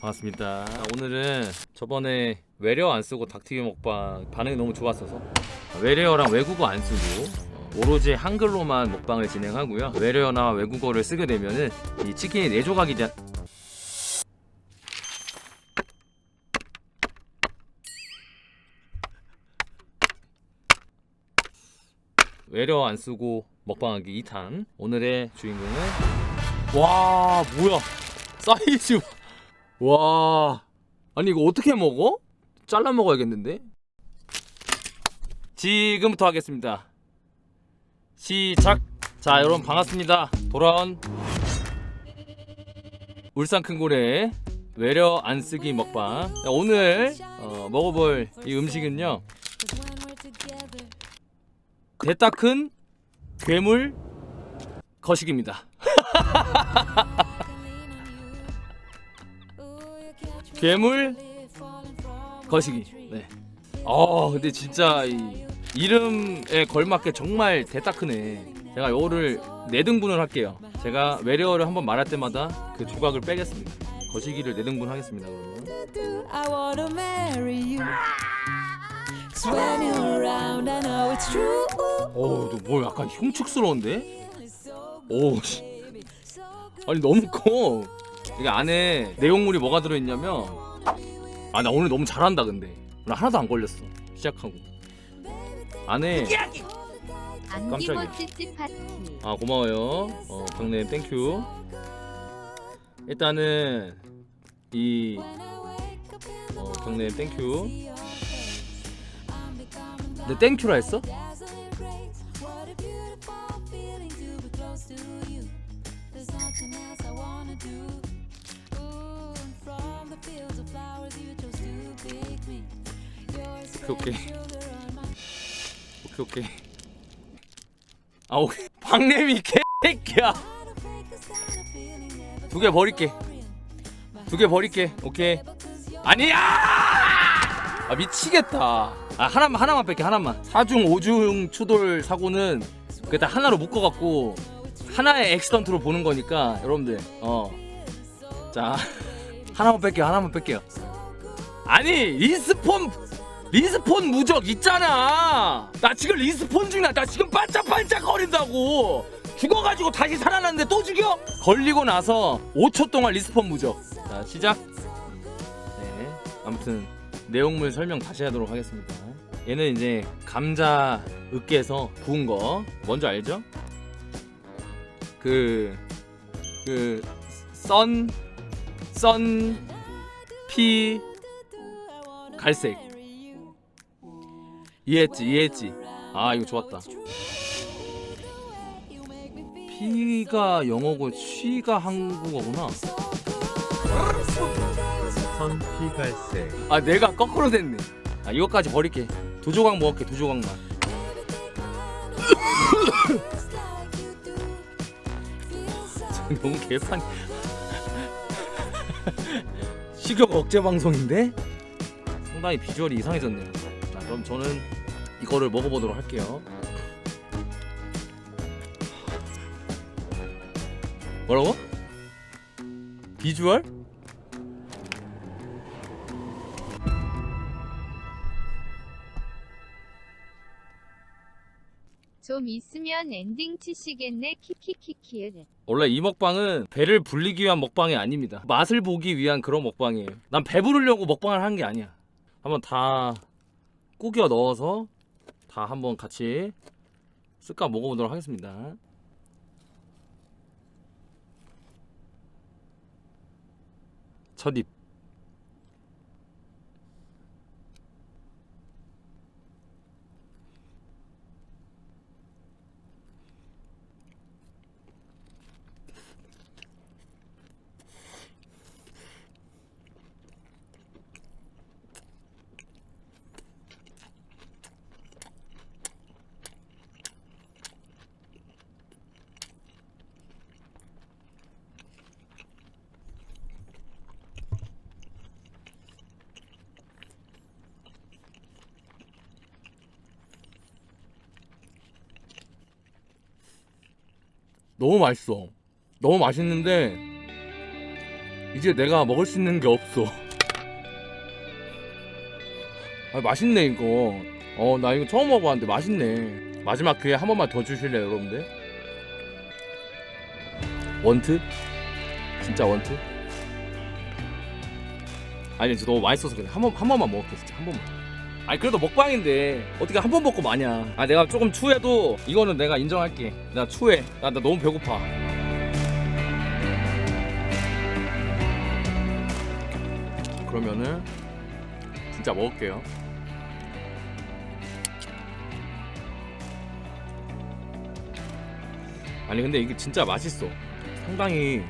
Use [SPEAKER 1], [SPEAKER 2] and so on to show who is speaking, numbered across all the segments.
[SPEAKER 1] 반갑습니다. 자, 오늘은 저번에 외래어 안 쓰고 닭튀김 먹방 반응이 너무 좋았어서 외래어랑 외국어 안 쓰고 어, 오로지 한글로만 먹방을 진행하고요. 외래어나 외국어를 쓰게 되면은 이 치킨이 네 조각이 돼. 외래어 안 쓰고 먹방하기 2탄 오늘의 주인공은 와 뭐야 사이즈 와. 아니 이거 어떻게 먹어? 잘라 먹어야겠는데? 지금부터 하겠습니다. 시작. 자 여러분 반갑습니다. 돌아온 울산 큰고래 외려 안 쓰기 먹방. 자, 오늘 어, 먹어볼 이 음식은요. 대따 큰 괴물 거식입니다 괴물 거시기. 네. 어 근데 진짜 이 이름에 걸맞게 정말 대딱 크네. 제가 요거를 네 등분을 할게요. 제가 외래어를 한번 말할 때마다 그 조각을 빼겠습니다. 거시기를 네 등분 하겠습니다. 그러면
[SPEAKER 2] I wanna marry you. 'Cause when you're around, I know it's true.
[SPEAKER 1] 어우 너뭐 약간 흉측스러운데? 오 씨. 아니 너무 커. 이게 안에 내용물이 뭐가 들어있냐면 아 나 오늘 너무 잘한다 근데 나 하나도 안 걸렸어 시작하고 안에 깜짝이야.
[SPEAKER 3] 파티
[SPEAKER 1] 아 고마워요. 어 경례 땡큐. 일단은 이 어, 경례 땡큐. 내 땡큐라 했어?
[SPEAKER 2] There's nothing else I wanna do.
[SPEAKER 1] 오케이, 오케이. 오케이. 아 오케이. 박래미 개새끼야. 두 개 버릴게. 두 개 버릴게. 오케이. 아니야! 아 미치겠다. 아 하나만 하나만 뺄게 하나만. 사중 오중 추돌 사고는 그다 하나로 묶어갖고 하나의 액시던트로 보는 거니까 여러분들 어. 자 하나만 뺄게요 하나만 뺄게요. 아니 리스폰 리스폰 무적 있잖아. 나 지금 리스폰 중이야. 나 지금 반짝반짝 거린다고. 죽어가지고 다시 살아났는데 또 죽여? 걸리고 나서 5초 동안 리스폰 무적. 자 시작. 네. 아무튼 내용물 설명 다시 하도록 하겠습니다. 얘는 이제 감자 으깨서 구운 거 뭔지 알죠? 그, 그, 썬, 썬, 피, 갈색. 이해했지, 이해했지. 아, 이거 좋았다. 피가 영어고 쉬가 한국어구나.
[SPEAKER 4] 선피갈색
[SPEAKER 1] 아, 내가 거꾸로 됐네. 아, 이거까지 버릴게. 두 조각 먹을게, 두 조각만. 너무 개판. 식욕 억제 방송인데? 상당히 비주얼이 이상해졌네요. 자, 그럼 저는 이거를 먹어보도록 할게요. 뭐라고? 비주얼?
[SPEAKER 3] 좀 있으면 엔딩 치시겠네 키키키키
[SPEAKER 1] 원래 이 먹방은 배를 불리기 위한 먹방이 아닙니다. 맛을 보기 위한 그런 먹방이에요. 난 배부르려고 먹방을 한 게 아니야. 한번 다 꾸겨 넣어서 다 한번 같이 쓱까 먹어보도록 하겠습니다. 첫 입. 너무 맛있어. 너무 맛있는데 이제 내가 먹을 수 있는 게 없어. 아 맛있네 이거. 어 나 이거 처음 먹어봤는데 맛있네. 마지막 기회 한 번만 더 주실래요 여러분들? 원트? 진짜 원트? 아니 진짜 너무 맛있어서 그냥 한번 한 번만 먹을게 진짜 한 번만. 아니 그래도 먹방인데 어떻게 한 번 먹고 마냐? 아 내가 조금 추해도 이거는 내가 인정할게. 나 추해. 나, 나 너무 배고파. 그러면은 진짜 먹을게요. 아니 근데 이게 진짜 맛있어. 상당히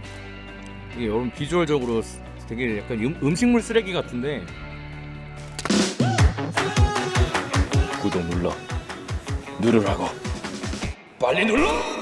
[SPEAKER 1] 이게 여러분 비주얼적으로 되게 약간 음, 음식물 쓰레기 같은데 구독 눌러. 누르라고. 빨리 눌러